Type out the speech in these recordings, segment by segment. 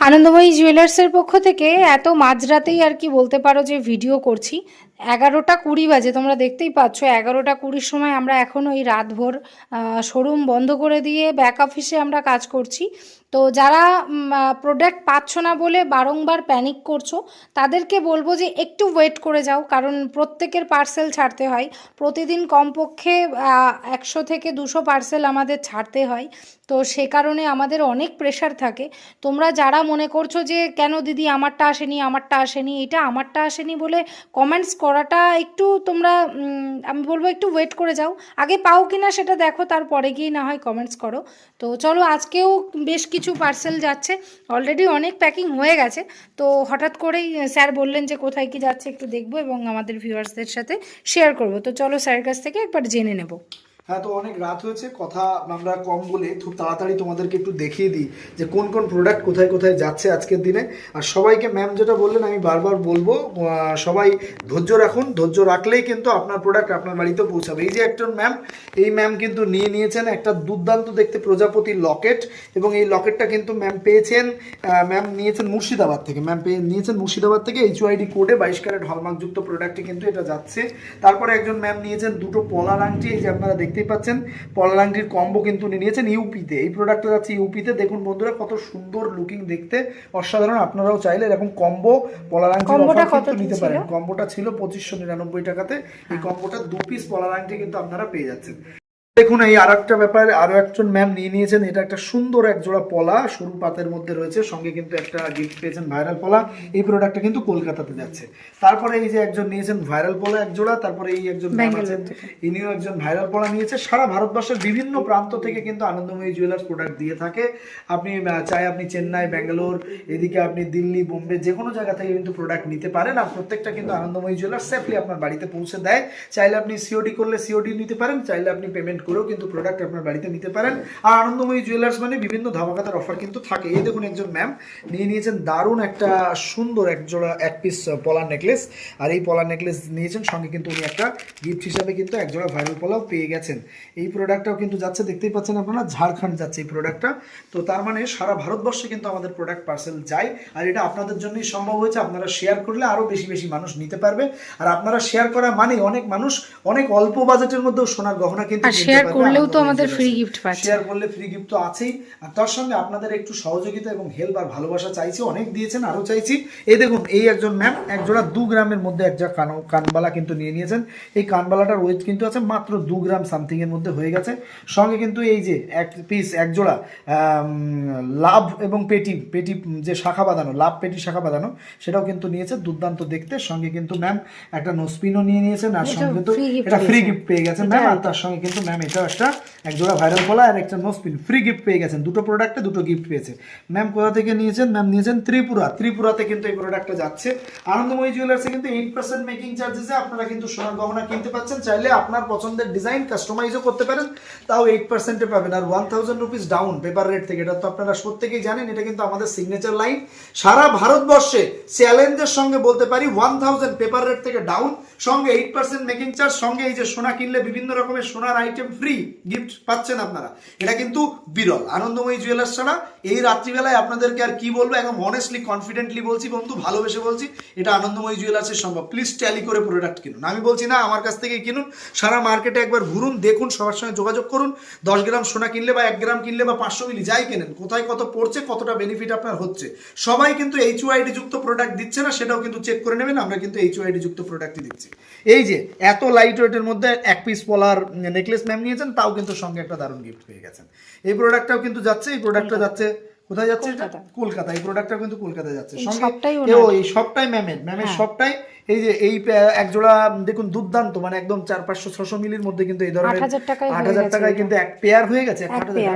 আনন্দময়ী জুয়েলার্সের পক্ষ থেকে এত মাঝরাতেই আর কি বলতে পারো যে ভিডিও করছি। এগারোটা কুড়ি বাজে, তোমরা দেখতেই পাচ্ছ, এগারোটা কুড়ির সময় আমরা এখন ওই রাতভর শোরুম বন্ধ করে দিয়ে ব্যাক অফিসে আমরা কাজ করছি। তো যারা প্রোডাক্ট পাচ্ছ না বলে বারংবার প্যানিক করছ, তাদেরকে বলব যে একটু ওয়েট করে যাও, কারণ প্রত্যেকের পার্সেল ছাড়তে হয়। প্রতিদিন কমপক্ষে একশো থেকে দুশো পার্সেল আমাদের ছাড়তে হয়। তো সে কারণে আমাদের অনেক প্রেশার থাকে। তোমরা যারা মনে করছ যে কেন দিদি আমারটা আসেনি আমারটা আসেনি, এটা আমারটা আসেনি বলে কমেন্টস করাটা একটু তোমরা আমি বলব একটু ওয়েট করে যাও। আগে পাও কি না সেটা দেখো, তারপরে গিয়ে না হয় কমেন্টস করো। তো চলো, আজকেও বেশ কিছু পার্সেল যাচ্ছে। অলরেডি অনেক প্যাকিং হয়ে গেছে। তো হঠাৎ করেই স্যার বললেন যে কোথায় কি যাচ্ছে, একটু দেখব এবং আমাদের ভিউয়ার্সদের সাথে শেয়ার করব। তো চলো স্যারের কাছ থেকে একবার জেনে নেব। হ্যাঁ তো অনেক রাত হয়েছে, কথা আমরা কম বলে খুব তাড়াতাড়ি তোমাদেরকে একটু দেখিয়ে দিই যে কোন কোন প্রোডাক্ট কোথায় কোথায় যাচ্ছে আজকের দিনে। আর সবাইকে ম্যাম যেটা বললেন, আমি বারবার বলব সবাই ধৈর্য রাখুন, ধৈর্য রাখলেই কিন্তু আপনার প্রোডাক্ট আপনার বাড়িতে পৌঁছাবে। এই যে একজন ম্যাম এই ম্যাম কিন্তু নিয়ে নিয়েছেন একটা দুর্দান্ত দেখতে প্রজাপতি লকেট এবং এই লকেটটা কিন্তু ম্যাম পেয়েছেন ম্যাম নিয়েছেন মুর্শিদাবাদ থেকে। ম্যাম পেয়ে, নিয়েছেন মুর্শিদাবাদ থেকে এইচ ওয়াইডি কোডে বাইশ ক্যারেট হলমার্কযুক্ত প্রোডাক্টে কিন্তু এটা যাচ্ছে। তারপরে একজন ম্যাম নিয়েছেন দুটো পলার আংটি, এই যে আপনারা দেখতেই পাচ্ছেন। পলালাংটির কম্বো কিন্তু উনি নিয়েছেন ইউপিতে। এই প্রোডাক্টটা যাচ্ছে ইউপিতে। দেখুন বন্ধুরা কত সুন্দর লুকিং দেখতে। অসাধারণ আপনারাও চাইলে এরকম কম্বো পলার আংটির অফার কত কিন্তু নিতে পারেন। কম্বোটা ছিল পঁচিশশো নিরানব্বই টাকাতে। এই কম্বোটা দু পিস পলালাংটি কিন্তু আপনারা পেয়ে যাচ্ছেন। দেখুন এই আর একটা ব্যাপার আরও একজন ম্যাম নিয়ে নিয়েছেন। এটা একটা সুন্দর এক জোড়া পলা সরু পাতের মধ্যে রয়েছে সঙ্গে কিন্তু একটা গিফট পেয়েছেন ভাইরাল পলা। এই প্রোডাক্টটা কিন্তু কলকাতাতে যাচ্ছে। তারপরে এই যে একজন নিয়েছেন ভাইরাল পলা এক জোড়া তারপরে এই একজন ম্যাম আছেন ইনিও একজন ভাইরাল পলা নিয়েছে। সারা ভারতবর্ষের বিভিন্ন প্রান্ত থেকে কিন্তু আনন্দময়ী জুয়েলার্স প্রোডাক্ট দিয়ে থাকে। আপনি চাই আপনি চেন্নাই ব্যাঙ্গালোর এদিকে আপনি দিল্লি বোম্বে যে কোনো জায়গা থেকে কিন্তু প্রোডাক্ট নিতে পারেন। আর প্রত্যেকটা কিন্তু আনন্দময়ী জুয়েলার্স সেফলি আপনার বাড়িতে পৌঁছে দেয়। চাইলে আপনি সিওডি করলে সিওডি নিতে পারেন চাইলে আপনি পেমেন্ট করেও কিন্তু প্রোডাক্ট আপনার বাড়িতে নিতে পারেন। আর আনন্দময়ী জুয়েলার্স মানে বিভিন্ন ধামাকাতার অফার কিন্তু থাকে। এই দেখুন একজন ম্যাম নিয়ে নিয়েছেন দারুণ একটা সুন্দর এক জোড়া এক পিস পলার নেকলেস আর এই পলার নেকলেস নিয়েছেন সঙ্গে কিন্তু উনি একটা গিফট হিসাবে কিন্তু এক জোড়া ভাইরাল পলাও পেয়ে গেছেন। এই প্রোডাক্টটাও কিন্তু যাচ্ছে দেখতেই পাচ্ছেন আপনারা ঝাড়খণ্ড যাচ্ছে এই প্রোডাক্টটা তো তার মানে সারা ভারতবর্ষে কিন্তু আমাদের প্রোডাক্ট পার্সেল যায়। আর এটা আপনাদের জন্যই সম্ভব হয়েছে আপনারা শেয়ার করলে আরও বেশি বেশি মানুষ নিতে পারবে। আর আপনারা শেয়ার করা মানে অনেক মানুষ অনেক অল্প বাজেটের মধ্যেও সোনার গহনা কিন্তু পারবে করলেও তো আমাদের free gift পাচ্ছে। শেয়ার করলে ফ্রি গিফট তো আছেই। আর তার সঙ্গে আপনাদের একটু সহযোগিতা এবং হেল্প আর ভালোবাসা চাইছি। অনেক দিয়েছেন আরও চাইছি। এই দেখুন এই একজন ম্যাম এক জোড়া দু গ্রামের মধ্যে এক জোড়া কান কানবালা কিন্তু নিয়ে নিয়েছেন। এই কানবালাটার ওয়েট কিন্তু আছে মাত্র দু গ্রাম সামথিং এর মধ্যে হয়ে গেছে। সঙ্গে কিন্তু এই যে এক পিস এক জোড়া লাভ এবং পেটি পেটি যে শাখা বাঁধানো লাভ পেটি শাখা বাঁধানো সেটাও কিন্তু নিয়েছে দুর্দান্ত দেখতে। সঙ্গে কিন্তু ম্যাম একটা নোসপিনও নিয়ে নিয়েছেন। আর সঙ্গে কিন্তু এটা ফ্রি গিফট পেয়ে গেছেন ম্যাম আর তার সঙ্গে কিন্তু ম্যাম এটাও একটা এক জোড়া ভাইরাল পলা আর একটা নোসপিন ফ্রি গিফট পেয়ে গেছেন। দুটো প্রোডাক্টে দুটো গিফট পেয়েছে। ম্যাম কোথা থেকে নিয়েছেন? ম্যাম নিয়েছেন ত্রিপুরা। ত্রিপুরাতে কিন্তু এই প্রোডাক্টটা যাচ্ছে। আনন্দময়ী জুয়েলার্সে কিন্তু এইট পার্সেন্ট মেকিং চার্জেসে আপনারা কিন্তু সোনার গহনা কিনতে পাচ্ছেন। চাইলে আপনার পছন্দের ডিজাইন কাস্টমাইজও করতে পারেন। তাও এইট পার্সেন্টে পাবেন। আর one thousand rupees down paper rate থেকে। এটা তো আপনারা প্রত্যেকেই জানেন, এটা কিন্তু আমাদের সিগনেচার লাইন সারা ভারতবর্ষে চ্যালেঞ্জের সঙ্গে বলতে পারি ওয়ান থাউজেন্ড পেপার রেট থেকে ডাউন সঙ্গে এইট পার্সেন্ট মেকিং চার্জ সঙ্গে এই যে সোনা কিনলে বিভিন্ন রকমের সোনার আইটেম ফ্রি গিফট পাচ্ছেন আপনারা। এটা কিন্তু বিরল। আনন্দময়ী জুয়েলার্স ছাড়া এই রাত্রিবেলায় আপনাদেরকে আর কি বলব, একদম অনেস্টলি কনফিডেন্টলি বলছি বন্ধু, ভালোবেসে বলছি, এটা আনন্দময়ী জুয়েলার্সের সম্ভব। প্লিজ ট্যালি করে প্রোডাক্ট কিনুন। আমি বলছি না, আমার কাছ থেকে কিনুন। সারা মার্কেটে একবার ঘুরুন, দেখুন, সবার সঙ্গে যোগাযোগ করুন। দশ গ্রাম সোনা কিনলে বা এক গ্রাম কিনলে বা পাঁচশো মিলি যাই কেনেন, কোথায় কত পড়ছে, কতটা বেনিফিট আপনার হচ্ছে। সবাই কিন্তু এইচ ওয়াইডি যুক্ত প্রোডাক্ট দিচ্ছে না, সেটাও কিন্তু চেক করে নেবেন, আমরা কিন্তু এইচ ওয়াইডি যুক্ত প্রোডাক্টই দিচ্ছি। এই যে, এত লাইট ওয়েটের মধ্যে এক পিস পলার নেকলেস ম্যাম নিয়েছেন তাও কিন্তু সঙ্গে একটা দারুণ গিফট পেয়ে গেছেন। এই প্রোডাক্টটাও কিন্তু যাচ্ছে এই প্রোডাক্টটা যাচ্ছে কোথায় যাচ্ছে? এটা কলকাতা। এই প্রোডাক্টটাও কিন্তু কলকাতা যাচ্ছে। সঙ্গে ও, এই সবটাই ম্যামের ম্যামের। সবটাই এই যে এই এক জোড়া দেখুন দুর্দান্ত মানে একদম চার পাঁচশো ছশো মিলির মধ্যে কিন্তু এই ধরনের আট হাজার টাকায় কিন্তু এক পেয়ার হয়ে গেছে এক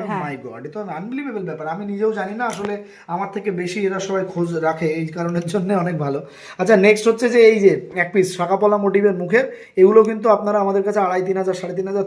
হ্যাঁ। মাই গড এটা আনবিলিভেবল ব্যাপার। আমি নিজেও জানি না আসলে আমার থেকে বেশি এরা সবাই খোঁজ রাখে এই কারণের জন্য অনেক ভালো। আচ্ছা নেক্সট হচ্ছে যে এই যে এক পিস শাকাপলা মোটিভের মুখের এগুলো কিন্তু আপনারা আমাদের কাছে আড়াই তিন হাজার সাড়ে তিন হাজার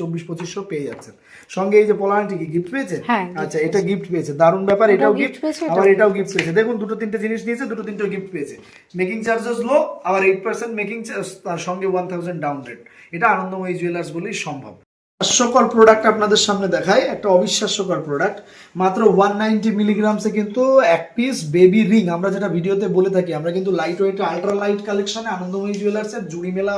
চব্বিশ পঁচিশশো পেয়ে যাচ্ছেন। সঙ্গে এই যে পলানটি কি গিফট পেয়েছে? হ্যাঁ, আচ্ছা এটা গিফট পেয়েছে। দারুণ ব্যাপার এটাও গিফট আবার এটাও এটাও গিফট পেয়েছে। দেখুন দুটো তিনটে জিনিস নিয়েছে দুটো তিনটে গিফট পেয়েছে। মেকিং চার্জেস লো আবার এইট পার্সেন্ট মেকিং তার সঙ্গে ওয়ান থাউজেন্ড ডাউন রেট এটা আনন্দময়ী জুয়েলার্স বলেই সম্ভব। হাস্যকর প্রোডাক্ট আপনাদের সামনে দেখায় একটা অবিশ্বাস্যকর প্রোডাক্ট মাত্র ওয়ান নাইনটি মিলিগ্রামসে কিন্তু এক পিস বেবি রিং আমরা যেটা ভিডিওতে বলে থাকি, আমরা কিন্তু লাইট ওয়েট আলট্রা লাইট কালেকশনে আনন্দময়ী জুয়েলার্সের জুড়ি মেলা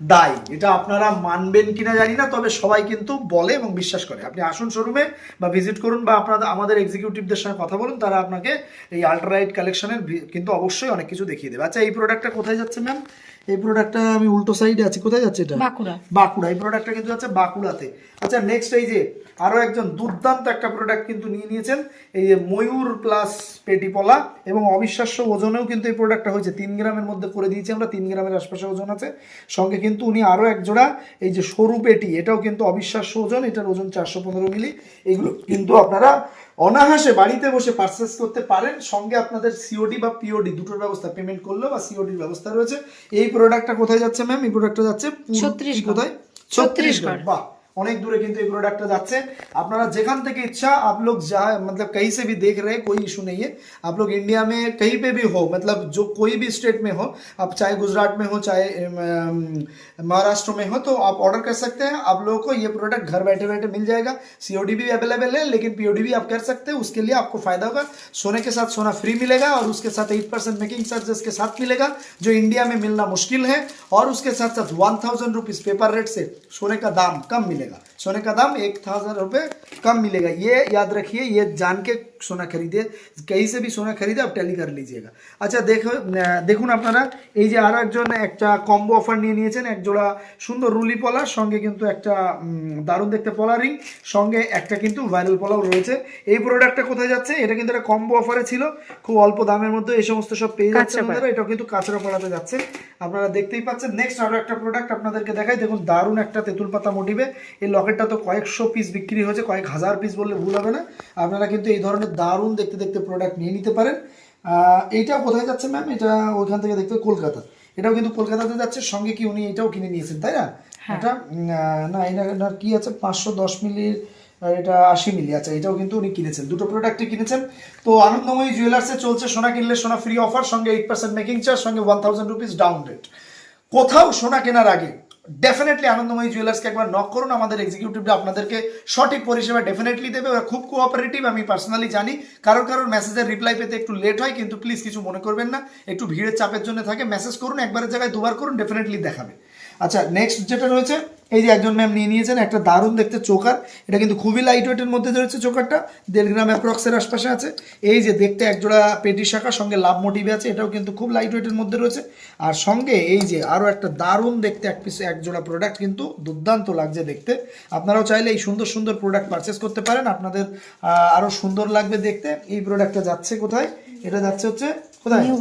দাই এটা আপনারা মানবেন কিনা জানি না, তবে সবাই কিন্তু বলে এবং বিশ্বাস করে। আপনি আসুন শোরুমে বা ভিজিট করুন বা আপনাদের আমাদের এক্সিকিউটিভদের সঙ্গে কথা বলুন, তারা আপনাকে এই আলট্রা লাইট কালেকশনের কিন্তু অবশ্যই অনেক কিছু দেখিয়ে দেবে। আচ্ছা এই প্রোডাক্টটা কোথায় যাচ্ছে ম্যাম এই প্রোডাক্টটা আমি উল্টো সাইডে আছি। কোথায় যাচ্ছে এটা? বাঁকুড়া। বাঁকুড়া। এই প্রোডাক্টটা কিন্তু আছে বাঁকুড়াতে। আচ্ছা নেক্সট এই যে আরও একজন দুর্দান্ত একটা প্রোডাক্ট কিন্তু নিয়ে নিয়েছেন। এই যে ময়ূর প্লাস পেটিপলা এবং অবিশ্বাস্য ওজনেও কিন্তু এই প্রোডাক্টটা হয়েছে। তিন গ্রামের মধ্যে করে দিয়েছি আমরা তিন গ্রামের আশপাশে ওজন আছে। সঙ্গে কিন্তু উনি আরও এক জোড়া এই যে সরু পেটি এটাও কিন্তু অবিশ্বাস্য ওজন এটার ওজন চারশো পনেরো মিলি। এগুলো কিন্তু আপনারা অনাহাসে বাড়িতে বসে পারচেস করতে পারেন। সঙ্গে আপনাদের সিওডি বা পিওডি দুটোর ব্যবস্থা পেমেন্ট করলেও বা সিওডির ব্যবস্থা রয়েছে। এই প্রোডাক্টটা কোথায় যাচ্ছে ম্যাম এই প্রোডাক্টটা যাচ্ছে ছত্তিশগড়। কোথায়? ছত্তিশগড় বাহ। অনেক দূরে কিন্তু এই প্রোডাক্টটা যাচ্ছে আপনারা যেখান থেকে इच्छा आप लोग जा मतलब कहीं से भी देख रहे हैं कोई इशू नहीं है आप लोग इंडिया में कहीं पे भी हो मतलब जो कोई भी स्टेट में हो आप चाहे गुजरात में हो चाहे अम, अम, महाराष्ट्र में हो तो आप ऑर्डर कर सकते हैं आप लोगों को ये प्रोडक्ट घर बैठे बैठे मिल जाएगा सीओडी भी अवेलेबल है लेकिन पीओडी भी आप कर सकते हैं उसके लिए आपको फायदा होगा सोने के साथ सोना फ्री मिलेगा और उसके साथ एट परसेंट मेकिंग चार्जेस के साथ मिलेगा जो इंडिया में मिलना मुश्किल है और उसके साथ साथ one thousand rupees paper rate से सोने का दाम कम मिलेगा सोने का दाम एक थाउज़ेंड रुपये कम मिलेगा। ये याद रखिए ये जान के सोना खरीदे कहीं से भी सोना खरीदे आप टैली कर लीजिएगा আচ্ছা দেখো আহ, দেখুন আপনারা এই যে আরো একজন একটা কম্বো অফার নিয়ে নিয়েছেন এক জোড়া সুন্দর রুলি পলার সঙ্গে কিন্তু একটা উম, দারুণ দেখতে পলা রিং সঙ্গে একটা কিন্তু ভাইরাল পলাও রয়েছে এই প্রোডাক্টটা কোথায় যাচ্ছে এটা কিন্তু একটা কম্বো অফারে ছিল খুব অল্প দামের মধ্যে এই সমস্ত সব পেয়ে যাচ্ছে আপনারা এটাও কিন্তু কাঁচরা পড়াতে যাচ্ছে আপনারা দেখতেই পাচ্ছেন নেক্সট আরো একটা প্রোডাক্ট আপনাদেরকে দেখাই দেখুন দারুণ একটা তেঁতুল পাতা মোটিভে এই লকেটটা তো কয়েকশো পিস বিক্রি হয়েছে কয়েক হাজার পিস বললে ভুল হবে না আপনারা কিন্তু এই ধরনের দারুণ দেখতে দেখতে প্রোডাক্ট নিয়ে নিতে পারেন। আহ, এইটা কোথায় যাচ্ছে ম্যাম এটা ওইখান থেকে দেখতে কলকাতা। এটাও কিন্তু কলকাতাতে যাচ্ছে সঙ্গে কি উনি এটাও কিনে নিয়েছেন তাই না? এটা না এটা কি আছে? পাঁচশো দশ মিলির এটা আশি মিলি আচ্ছা এটাও কিন্তু উনি কিনেছেন। দুটো প্রোডাক্টই কিনেছেন। তো আনন্দময়ী জুয়েলার্সে চলছে সোনা কিনলে সোনা ফ্রি অফার সঙ্গে এইট পার্সেন্ট মেকিং চার্জ সঙ্গে one thousand rupees down rate কোথাও সোনা কেনার আগে ডেফিনেটলি আনন্দময়ী জুয়েলার্সকে একবার নক করুন, আমাদের এক্সিকিউটিভটা আপনাদেরকে সঠিক পরিষেবা ডেফিনেটলি দেবে। ওরা খুব কোঅপারেটিভ আমি পার্সোনালি জানি। কারোর কারোর মেসেজের রিপ্লাই পেতে একটু লেট হয়, কিন্তু প্লিজ কিছু মনে করবেন না। একটু ভিড়ের চাপের জন্য থাকে মেসেজ করুন, একবারের জায়গায় দুবার করুন ডেফিনেটলি দেখাবে। আচ্ছা নেক্সট যেটা রয়েছে এই যে একজন ম্যাম নিয়ে নিয়েছেন একটা দারুণ দেখতে চোকার। এটা কিন্তু খুবই লাইট ওয়েটের মধ্যে রয়েছে চোকারটা। দেড় গ্রাম অ্যাপ্রক্সের আশপাশে আছে। এই যে দেখতে একজোড়া পেটি শাখা সঙ্গে লাভ মোটিভে আছে এটাও কিন্তু খুব লাইট ওয়েটের মধ্যে রয়েছে। আর সঙ্গে এই যে আরও একটা দারুণ দেখতে এক পিস এক জোড়া প্রোডাক্ট কিন্তু দুর্দান্ত লাগছে দেখতে। আপনারাও চাইলে এই সুন্দর সুন্দর প্রোডাক্ট পারচেস করতে পারেন। আপনাদের আহ, আরও সুন্দর লাগবে দেখতে। এই প্রোডাক্টটা যাচ্ছে কোথায়? এটা যাচ্ছে হচ্ছে কোথায়? নিউ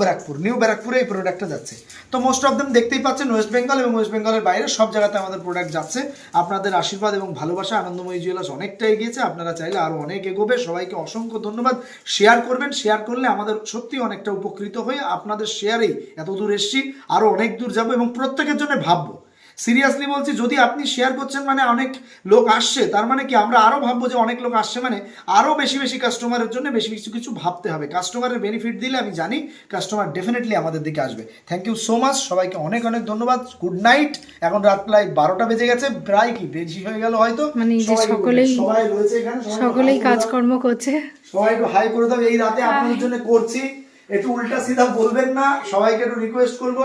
ব্যারাকপুর। নিউ ব্যারাকপুর। এই প্রোডাক্টটা যাচ্ছে। তো মোস্ট অফ দেম দেখতেই পাচ্ছেন ওয়েস্ট বেঙ্গল এবং ওয়েস্ট বেঙ্গলের বাইরে সব জায়গাতে আমাদের প্রোডাক্ট যাচ্ছে। আপনাদের আশীর্বাদ এবং ভালোবাসা আনন্দময়ী জুয়েলার্স অনেকটা এগিয়েছে। আপনারা চাইলে আরও অনেক এগোবে। সবাইকে অসংখ্য ধন্যবাদ। শেয়ার করবেন। শেয়ার করলে আমাদের সত্যি অনেকটা উপকৃত হয়ে আপনাদের শেয়ারেই এত দূর এসছি। আরও অনেক দূর যাব এবং প্রত্যেকের জন্য ভাববো। সিরিয়াসলি বলছি যদি আপনি শেয়ার করছেন মানে অনেক লোক আসছে তার মানে কি আমরা আরও ভাববো যে অনেক লোক আসছে মানে আরও বেশি বেশি কাস্টমারের জন্য বেশি কিছু কিছু ভাবতে হবে। কাস্টমারের বেনিফিট দিলে আমি জানি কাস্টমার ডেফিনেটলি আমাদের দিকে আসবে। থ্যাংক ইউ সো মাচ সবাইকে অনেক অনেক ধন্যবাদ গুড নাইট এখন রাত প্রায় বারোটা বেজে গেছে প্রায় কি বেশি হয়ে গেল হয়তো? মানে সকলেই- সবাই রয়েছে এখানে সকলেই। কাজকর্ম করছে। সবাই একটু হাই করে দাও এই রাতে আপনাদের জন্য করছি। একটু উল্টা সিধা বলবেন না, সবাইকে একটু রিকোয়েস্ট করব।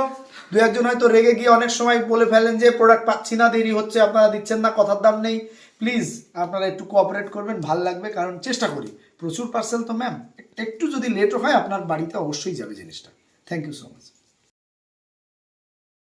দু একজন হয়তো রেগে গিয়ে অনেক সময় বলে ফেলেন যে প্রোডাক্ট পাচ্ছি না, দেরি হচ্ছে, আপনারা দিচ্ছেন না, কথার দাম নেই। প্লিজ আপনারা একটু কোঅপারেট করবেন, ভালো লাগবে, কারণ চেষ্টা করি। প্রচুর পার্সেল তো ম্যাম একটু যদি লেটও হয়, আপনার বাড়িতে অবশ্যই যাবে জিনিসটা। Thank you so much